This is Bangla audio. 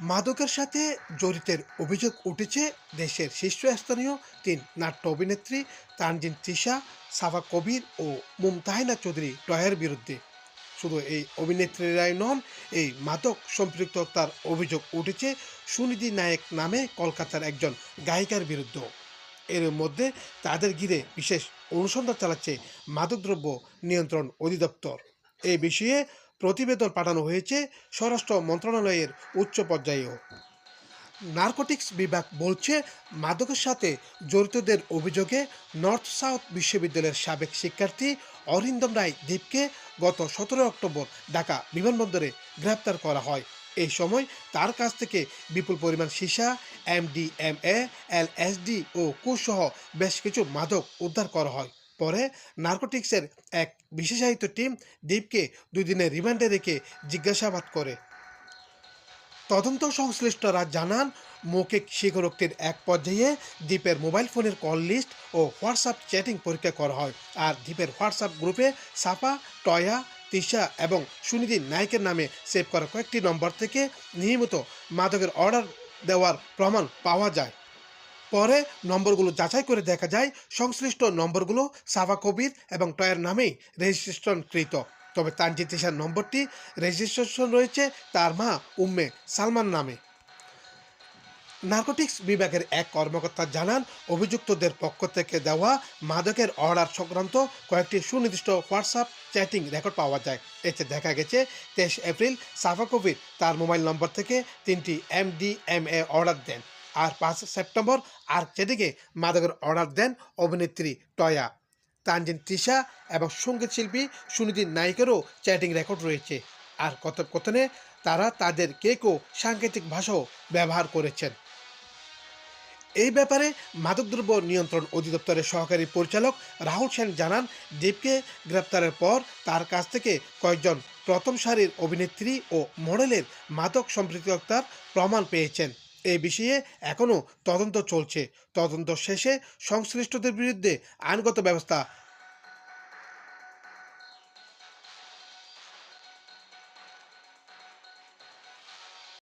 মাদকের সাথে জড়িতের অভিযোগ উঠেছে দেশের শীর্ষস্থানীয় তিন নাট্য অভিনেত্রী তানজিন তিশা সাফা কবির ও মুমতাহিনা চৌধুরী টয়ের বিরুদ্ধে। শুধু এই অভিনেত্রীরাই নন, এই মাদক সম্পৃক্ততার অভিযোগ উঠেছে সুনিধি নায়ক নামে কলকাতার একজন গায়িকার বিরুদ্ধে এর মধ্যে তাদের ঘিরে বিশেষ অনুসন্ধান চালাচ্ছে মাদকদ্রব্য নিয়ন্ত্রণ অধিদপ্তর। এই বিষয়ে প্রতিবেদন পাঠানো হয়েছে স্বরাষ্ট্র মন্ত্রণালয়ের উচ্চ পর্যায়েও। নার্কোটিক্স বিভাগ বলছে, মাদকের সাথে জড়িতদের অভিযোগে নর্থ সাউথ বিশ্ববিদ্যালয়ের সাবেক শিক্ষার্থী অরিন্দম রায় দ্বীপকে গত সতেরো অক্টোবর ঢাকা বিমানবন্দরে গ্রেপ্তার করা হয়। এই সময় তার কাছ থেকে বিপুল পরিমাণ সীসা এমডিএমএ এলএসডি ও কুসহ বেশ কিছু মাদক উদ্ধার করা হয়। পরে নার্কোটিক্সের এক বিশেষায়িত টিম দীপকে দুই দিনের রিমান্ডে রেখে জিজ্ঞাসাবাদ করে। তদন্ত সংশ্লিষ্টরা জানান, মৌখিক স্বীকারোক্তির এক পর্যায়ে দ্বীপের মোবাইল ফোনের কল লিস্ট ও হোয়াটসঅ্যাপ চ্যাটিং পরীক্ষা করা হয় আর দ্বীপের হোয়াটসঅ্যাপ গ্রুপে সাপা টয়া, তিশা এবং সুনিধি নায়কের নামে সেভ করা কয়েকটি নম্বর থেকে নিয়মিত মাদকের অর্ডার দেওয়ার প্রমাণ পাওয়া যায়। পরে নম্বরগুলো যাচাই করে দেখা যায় সংশ্লিষ্ট নম্বরগুলো সাফা কবির এবং টয়ের নামেই রেজিস্ট্রেশনকৃত। তবে তানজিদ তিশার নম্বরটি রেজিস্ট্রেশন রয়েছে তার মা উম্মে সালমান নামে। নার্কোটিক্স বিভাগের এক কর্মকর্তা জানান, অভিযুক্তদের পক্ষ থেকে দেওয়া মাদকের অর্ডার সংক্রান্ত কয়েকটি সুনির্দিষ্ট হোয়াটসঅ্যাপ চ্যাটিং রেকর্ড পাওয়া যায়। এতে দেখা গেছে, তেইশ এপ্রিল সাফা কবির তার মোবাইল নম্বর থেকে তিনটি এমডিএমএ অর্ডার দেন। আর পাঁচ সেপ্টেম্বর, আর সেদিকে মাদকের অর্ডার দেন অভিনেত্রী টয়া। তানজিন তৃষা এবং সংগীত শিল্পী সুনিধি নায়িকেরও চ্যাটিং রেকর্ড রয়েছে। আর কথোপকথনে তারা তাদের কে কেউ সাংকেতিক ভাষাও ব্যবহার করেছেন। এই ব্যাপারে মাদকদ্রব্য নিয়ন্ত্রণ অধিদপ্তরের সহকারী পরিচালক রাহুল সেন জানান দীপকে গ্রেপ্তারের পর তার কাছ থেকে কয়েকজন প্রথম সারির অভিনেত্রী ও মডেলের মাদক সম্পৃক্ততার প্রমাণ পেয়েছেন। এই বিষয়ে এখনও তদন্ত চলছে। তদন্ত শেষে সংশ্লিষ্টদের বিরুদ্ধে আইনগত ব্যবস্থা